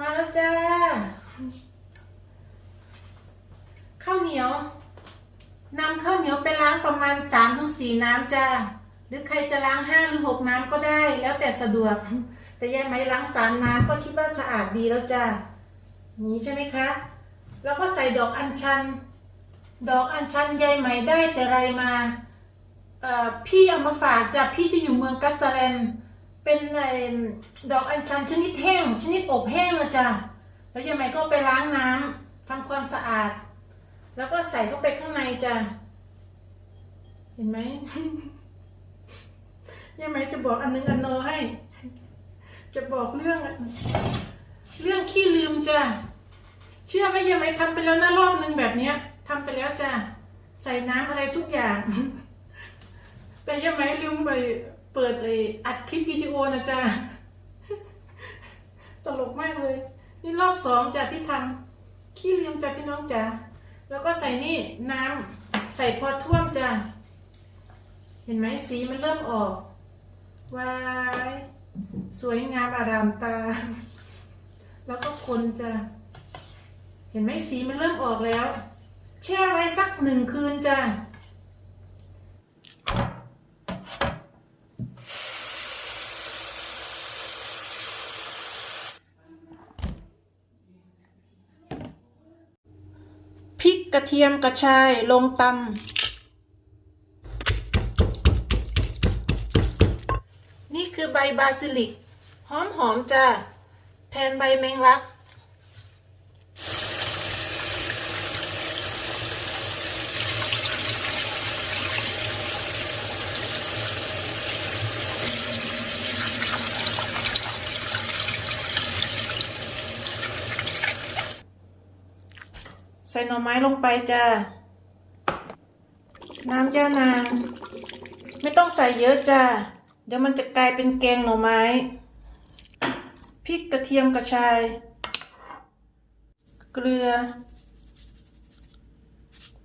มาแล้วจ้า ข้าวเหนียวนำข้าวเหนียวไปล้างประมาณ3ามถึงสน้ำจ้า หรือใครจะล้าง5หรือ6น้ำก็ได้ แล้วแต่สะดวก แต่ยายไหมล้างสามน้ำก็คิดว่าสะอาดดีแล้วจ้าอย่างนี้ใช่ไหมคะแล้วก็ใส่ดอกอัญชัน ดอกอัญชันยายไหมได้แต่ไรมาพี่เอามาฝากจากพี่ที่อยู่เมืองกัสตาเลน เป็นไอดอกอัญชันชนิดแห้ง ชนิดอบแห้งนะจ๊ะแล้วยายไหมก็ไปล้างน้ำทำความสะอาด แล้วก็ใส่เข้าไปข้างในจ้ะเห็นไหมยายไหมจะบอกอันนึงอันโนให้ จะบอกเรื่อง เรื่องขี้ลืมจ้ะเชื่อไหมยายไหมทำไปแล้วนะรอบนึงแบบเนี้ยทำไปแล้วจ้ะใส่น้ำอะไรทุกอย่าง แต่ยายไหมลืมไป เปิดไออัดคลิปวิดีโอนะจ๊ะตลกมากเลย นี่รอบสองจ้ะที่ทำขี้เลืมจ้ะพี่น้องจ้ะแล้วก็ใส่นี่น้ำใส่พอท่วมจ้ะเห็นไหมสีมันเริ่มออกวายสวยงามอารามตา แล้วก็คนจ้ะเห็นไหมสีมันเริ่มออกแล้ว แช่ไว้สักหนึ่งคืนจ้ะ กระเทียมกระชายลงตำนี่คือใบบาซิลิก หอมหอมๆจ้า แทนใบแมงลัก ใส่หน่อไม้ลงไปจ้า น้ำย่านาง ไม่ต้องใส่เยอะจ้า เดี๋ยวมันจะกลายเป็นแกงหน่อไม้ พริกกระเทียมกระชาย เกลือ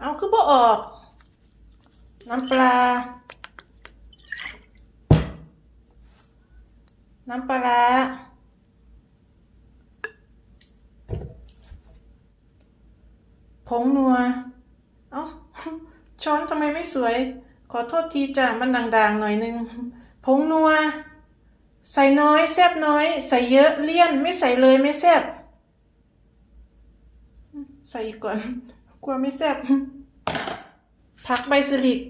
เอาคือบ่ออก น้ำปลา น้ำปลาร้า ผงนัว เอ้า ช้อนทำไมไม่สวย ขอโทษทีจ้ะ มันด่างๆหน่อยนึง ผงนัว ใส่น้อยแซบน้อย ใส่เยอะเลี่ยน ไม่ใส่เลยไม่แซบ ใส่อีกก่อน กลัวไม่แซบ ผักใบซิลิก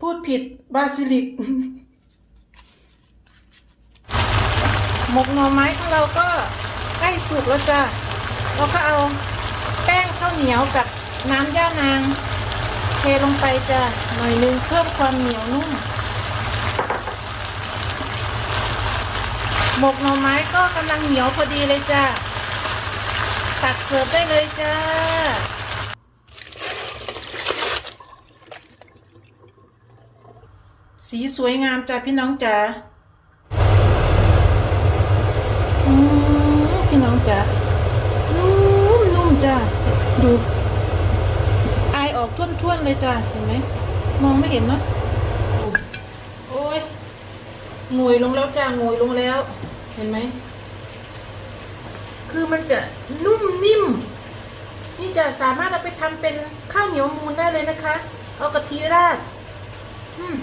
พูดผิด บาซิลิก หมกหน่อไม้ของเราก็ใกล้สุกแล้วจ้ะเราก็เอา ป้งข้าวเหนียวกับน้ำย่านาง เทลงไปจะหน่อยนึงเพิ่มความเหนียวนุ่ม หมกหน่อไม้ก็กำลังเหนียวพอดีเลยจ้ะตักเสิร์ฟได้เลยจ้าสีสวยงามจ้ะพี่น้องจ๋าอืมพี่น้องจ๋า นุ่มนุ่มจ้ะ ดูอายออกท่วนๆเลยจ้ะเห็นไหมมองไม่เห็นเนาะโอ้ยงวยลงแล้วจ้ะงวยลงแล้ว เห็นไหมคือมันจะนุ่มนิ่ม นี่จะสามารถเอาไปทำเป็นข้าวเหนียวมูนได้เลยนะคะ เอากะทิราดอืม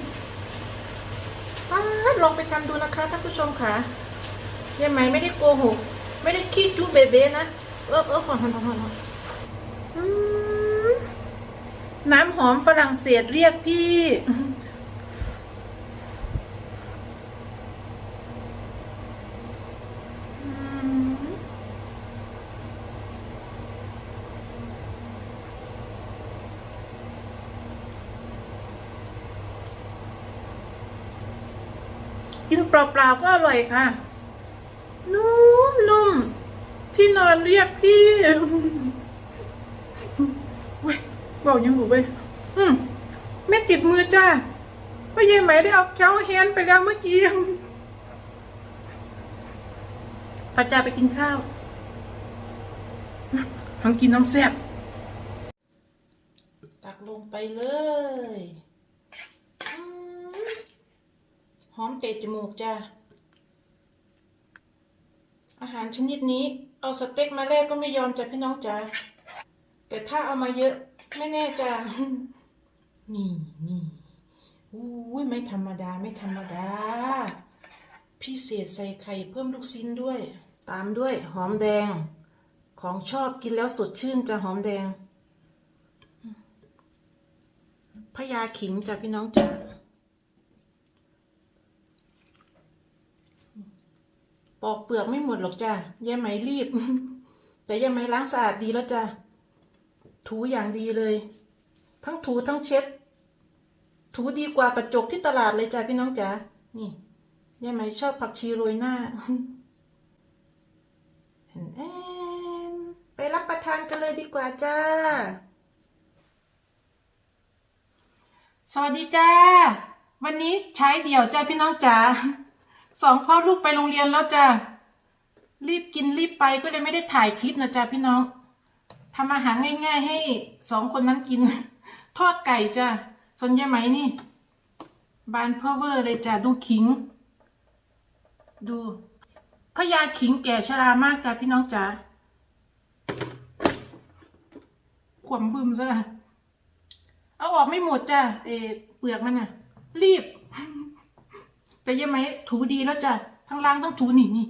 ลองไปทำดูนะคะท่านผู้ชมค่ะยายไหมไม่ได้โกหก ไม่ได้ขี้จู้เบเบ้นะ เออเออหอนหอนหอนหอน น้ำหอมฝรั่งเศสเรียกพี่ กินเปล่าๆก็อร่อยค่ะ นุ่มนุ่มที่นอนเรียกพี่ บอกยังหูเว้ยอืมไม่ติดมือจ้าเพราะยายไหมได้เอาเช้าแฮนไปแล้วเมื่อกี้พระเจ้าไปกินข้าวทั้งกินทั้งแซ่บตักลงไปเลยอืมหอมเตะจมูกจ้าอาหารชนิดนี้ เอาสเต็กมาแลกก็ไม่ยอมจ้ะพี่น้องจ๋าแต่ถ้าเอามาเยอะ ไม่แน่ใจนี่นี่อุ้ยไม่ธรรมดาไม่ธรรมดา พิเศษใส่ไข่เพิ่มลูกชิ้นด้วย ตามด้วยหอมแดง ของชอบกินแล้วสดชื่นจะหอมแดงพญาขิงจ้ะพี่น้องจ๋าปอกเปลือกไม่หมดหรอกจ้ะยายไหมรีบ แต่ยายไหมล้างสะอาดดีแล้วจ้ะ ถูอย่างดีเลย ทั้งถูทั้งเช็ด ถูดีกว่ากระจกที่ตลาดเลยจ้ะพี่น้องจ๋านี่ยายไหมชอบผักชีโรยหน้าแอนแอนไปรับประทานกันเลยดีกว่าจ้า สวัสดีจ้า วันนี้ใช้เดี่ยวจ้าพี่น้องจ๋าสองพ่อลูกไปโรงเรียนแล้วจ้ารีบกินรีบไปก็เลยไม่ได้ถ่ายคลิปนะจ้าพี่น้อง ทำอาหารง่าย ๆ ให้สองคนนั้นกิน ทอดไก่จ้าส่วนยายไหมนี่ บานเพอเวอร์เลยจ้าดูขิง ดูพญาขิงแก่ชรามากจ้าพี่น้องจ๋าขวมบึมซะละเอาออกไม่หมดจ้าเออเปลือกมันน่ะ รีบ แต่ยังไหมถูดีแล้วจ้ะทั้งล่างต้องถูหนีนี่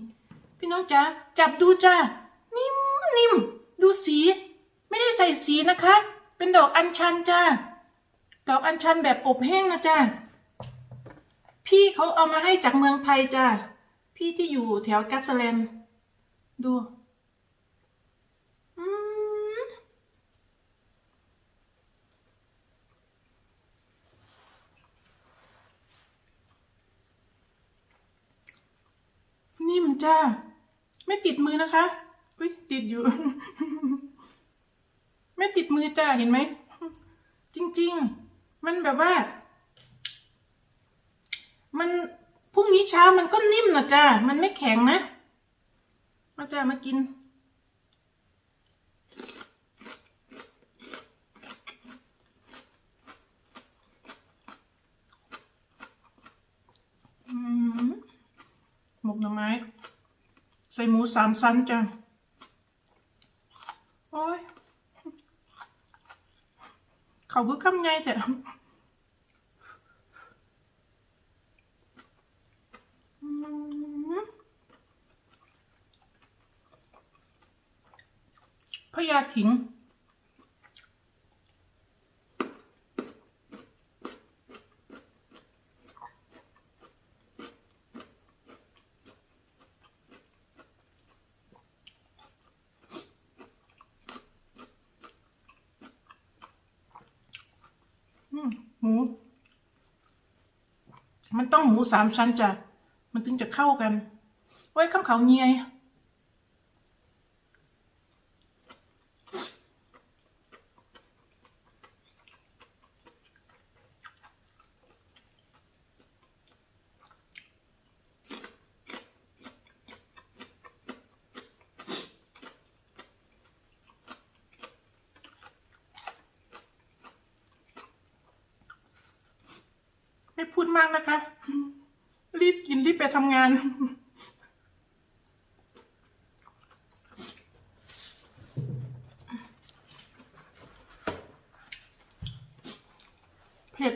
พี่น้องจ๋าจับดูจ้านิ่มนิ่มดูสี ไม่ได้ใส่สีนะคะ เป็นดอกอัญชันจ้าดอกอัญชันแบบอบแห้งนะจ้าพี่เขาเอามาให้จากเมืองไทยจ้าพี่ที่อยู่แถวกัสแลมดูนิ่มจ้า ไม่ติดมือนะคะ อุ้ยติดอยู่ ไม่ติดมือจ้าเห็นไหม จริง ๆ มันแบบว่า มันพรุ่งนี้เช้ามันก็นิ่มนะจ้ามันไม่แข็งนะ มาจ้ามากิน หมกหน่อไม้ ใส่หมูสามชั้นจ้ะ โอ้ย เขาคือคำไงแต่อืมพญาขิง อืม หมู มันต้องหมูสามชั้นจ้ะ มันถึงจะเข้ากัน ไว้ข้างเขาเงียย ไม่พูดมากนะคะ รีบกินรีบไปทำงาน เผ็ด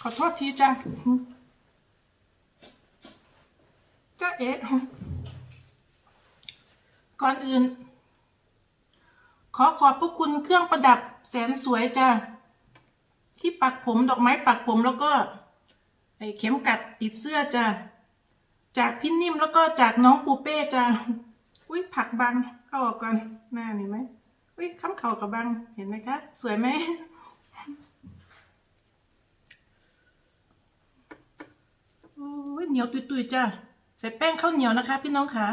ขอโทษทีจ้ะจ้าเอ๋ก่อนอื่น ขอขอบพระคุณเครื่องประดับแสนสวยจ้าที่ปักผมดอกไม้ปักผมแล้วก็ ไอเข็มกัดติดเสื้อจ้ะจากพี่นิ่มแล้วก็จากน้องปูเป้จ้ะอุ้ยผักบังเข้าออกก่อนหน้านี่ไหมอุ้ยค้ำเข่ากับบังเห็นไหมคะ สวยไหมโอ้ยเหนียวตุยๆจ้ะใส่แป้งข้าวเหนียวนะคะ พี่น้องค่ะ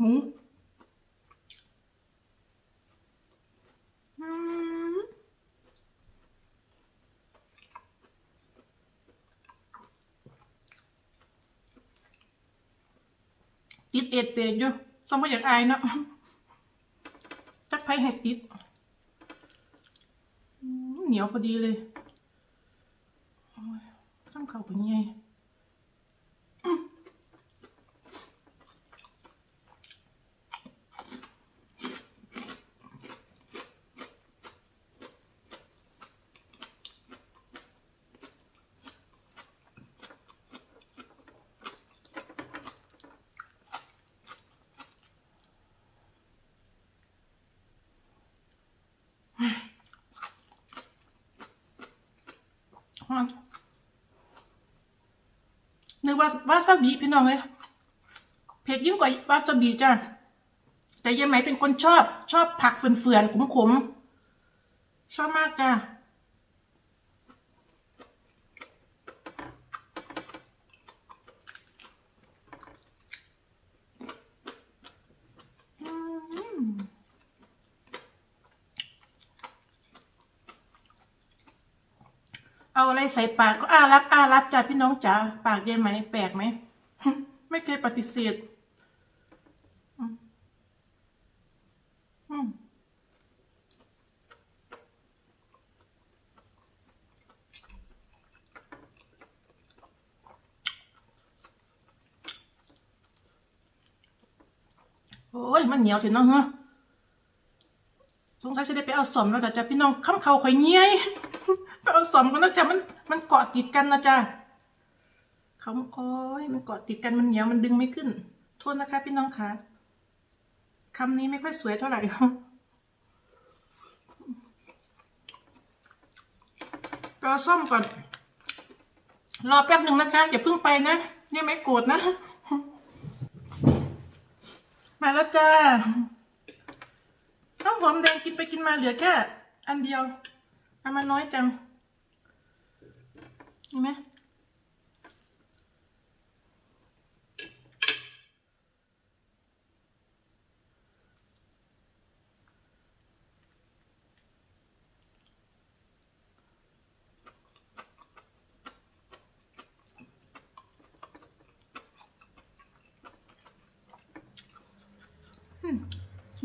หืมติดเอ็ดเปดอยู่สมมติอยากอายเนาะจักไพ่ให้ติด เหนียวพอดีเลย ต้องเข่าเป็นไง นึกว่าวาซาบิพี่น้องเลยเผ็ดยิ่งกว่าวาซาบิจ้ะแต่ยายไหมเป็นคนชอบ ชอบผักเฟื่อนๆขมๆชอบมากจ้ะ อาอะไรใส่ปากก็อารับอารับจ้ะพี่น้องจ๋าปากเยายไหมแปลกไหมไม่เคยปฏิเสธอืมอืมโอ้ยมันเหนียวถึงเนาะเฮ้อสงสัยจะได้ไปเอาสมแล้วแต่จะพี่น้องข้ามเขาข่อยเงี้ย ไปเอาสอมกันนะจ๊ะมันมันเกาะติดกันนะจ๊ะเขาโอ้ยมันเกาะติดกันมันเหนียวมันดึงไม่ขึ้น โทษนะคะ พี่น้องคะคำนี้ไม่ค่อยสวยเท่าไหร่รอซ่อมก่อน รอแป๊บหนึ่งนะคะอย่าเพิ่งไปนะยังไม่โกรธนะ มาแล้วจ้าข้าวหอมแดงกินไปกินมาเหลือแค่อันเดียว เอามาน้อยจังเห็นไหม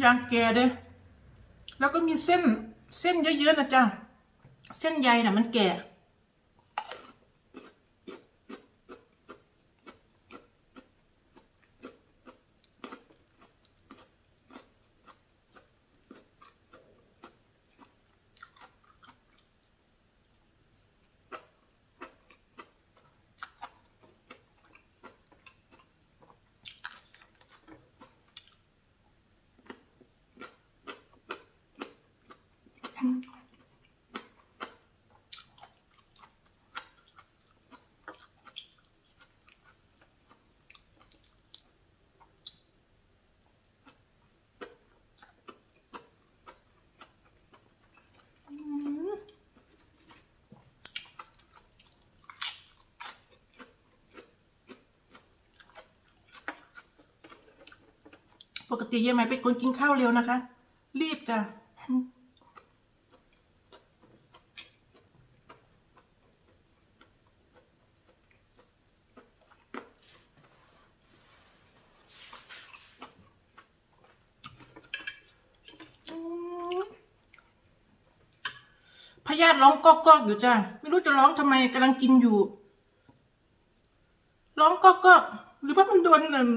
ยางแก่เด้อแล้วก็มีเส้นเส้นเยอะๆนะจ๊ะ เส้นใยน่ะมันแก่ ปกติยายไหมเป็นคนกินข้าวเร็วนะคะ รีบจ้ะพยาธิร้องก๊อกก๊อกอยู่จ้ะไม่รู้จะร้องทำไมกำลังกินอยู่ ร้องก๊อกก๊อกหรือว่ามันโดนเอิ่ม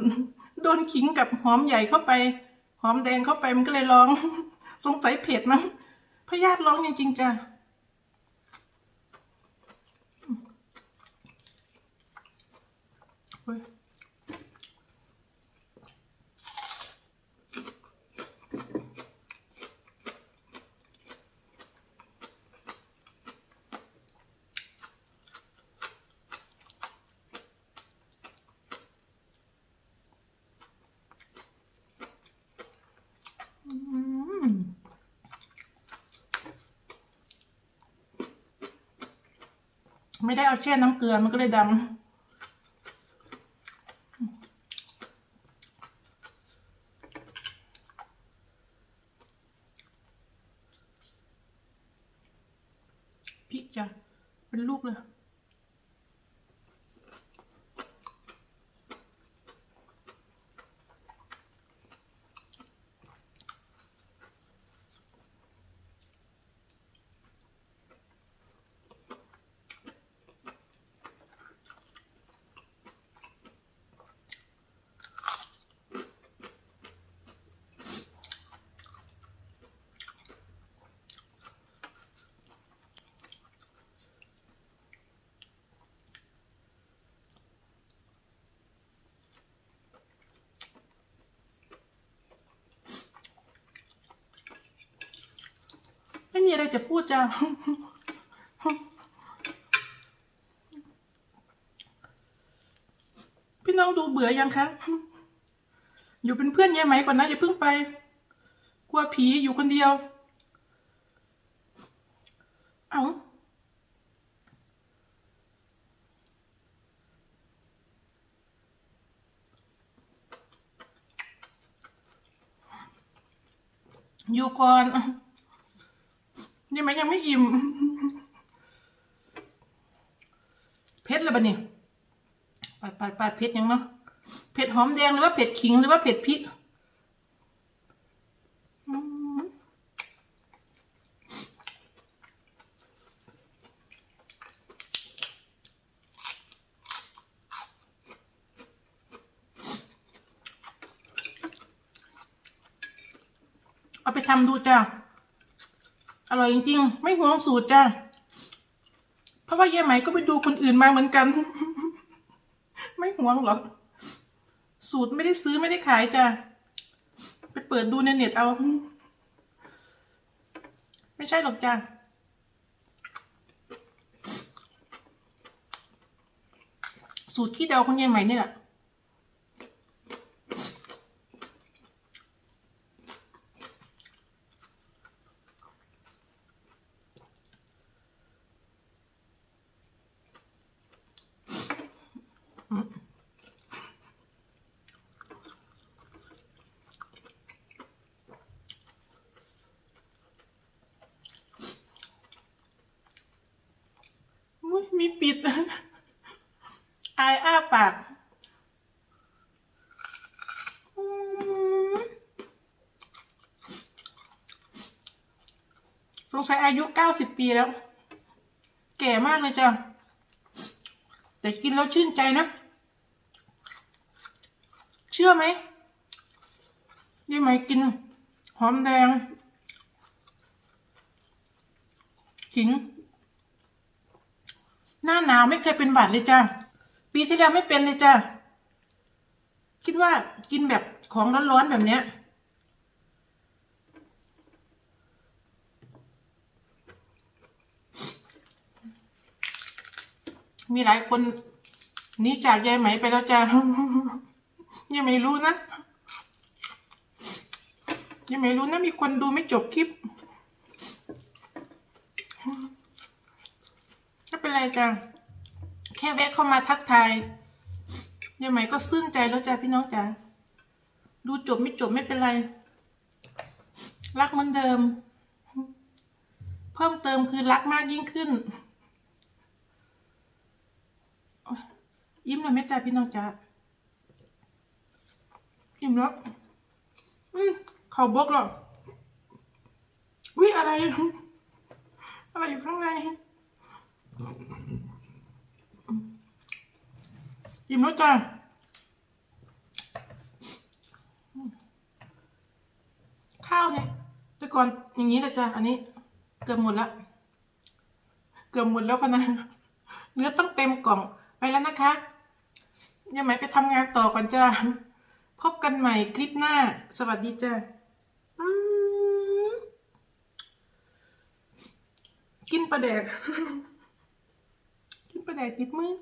โดนขิงกับหอมใหญ่เข้าไป หอมแดงเข้าไปมันก็เลยร้อง สงสัยเผ็ดมั้งพยาธิร้องจริงๆจ้ะเฮ้ยอืม ไม่ได้เอาแช่น้ำเกลือมันก็เลยดำพริกจ้ะเป็นลูกเลย อ ไม่มีอะไรจะพูดจ้ะพี่น้องดูเบื่อยังคะ อยู่เป็นเพื่อนยายไหมก่อนนะอย่าเพิ่งไป กลัวผีอยู่คนเดียว เอาอยู่ก่อน ยายไหมยังไม่อิ่มเพชรเลยปะเนี่ยปาดปาดปาดเพชรยังเนาะ เผ็ดหอมแดงหรือว่าเผ็ดขิงหรือว่าเผ็ดพริกเอาไปทำดูจ้า อร่อยจริงๆ ไม่ห่วงสูตรจ้าเพราะว่าเย่ไหมก็ไปดูคนอื่นมาเหมือนกัน ไม่ห่วงหรอก สูตรไม่ได้ซื้อไม่ได้ขายจ้ะไปเปิดดูในเน็ตเอา ไม่ใช่หรอกจ้ะสูตรขี้เดาคนยายใหมนี่แหละ มีปิดอายอ้าปากสงสัยอายุเก้าสิบปีแล้ว แก่มากเลยจ้ะ แต่กินแล้วชื่นใจนะ เชื่อไหมยี่ไหมกิน หอมแดงขิง หน้าหนาวไม่เคยเป็นหวัดเลยจ้าปีที่แล้วไม่เป็นเลยจ้าคิดว่ากินแบบของร้อนๆแบบเนี้ยมีหลายคนนีจากยายไหมไปแล้วจ้ายังไม่รู้นะยังไม่รู้นะมีคนดูไม่จบคลิป ไม่เป็นไรจ้ะแค่แวะเข้ามาทักทายยังไหมก็ซึ้งใจแล้วจ้ะพี่น้องจ้ะดูจบไม่จบไม่เป็นไร รักเหมือนเดิม เพิ่มเติมคือรักมากยิ่งขึ้น ยิ้มเลยไหมจ้ะพี่น้องจ้ะอิ่มแล้วอืมเขาบกหรอวิอะไร อะไรอยู่ข้างใน อิ่มแล้วจ้าข้าวเนี่ยแต่ก่อนอย่างนี้แหละจ้าอันนี้ เกือบหมดละเกือบหมดแล้วพนะเนื้อต้องเต็มกล่องไปแล้วนะคะยังไหมไปทำงานต่อก่อนจ้าพบกันใหม่คลิปหน้า สวัสดีจ้ากินปลาแดก กินปลาแดกติดมือ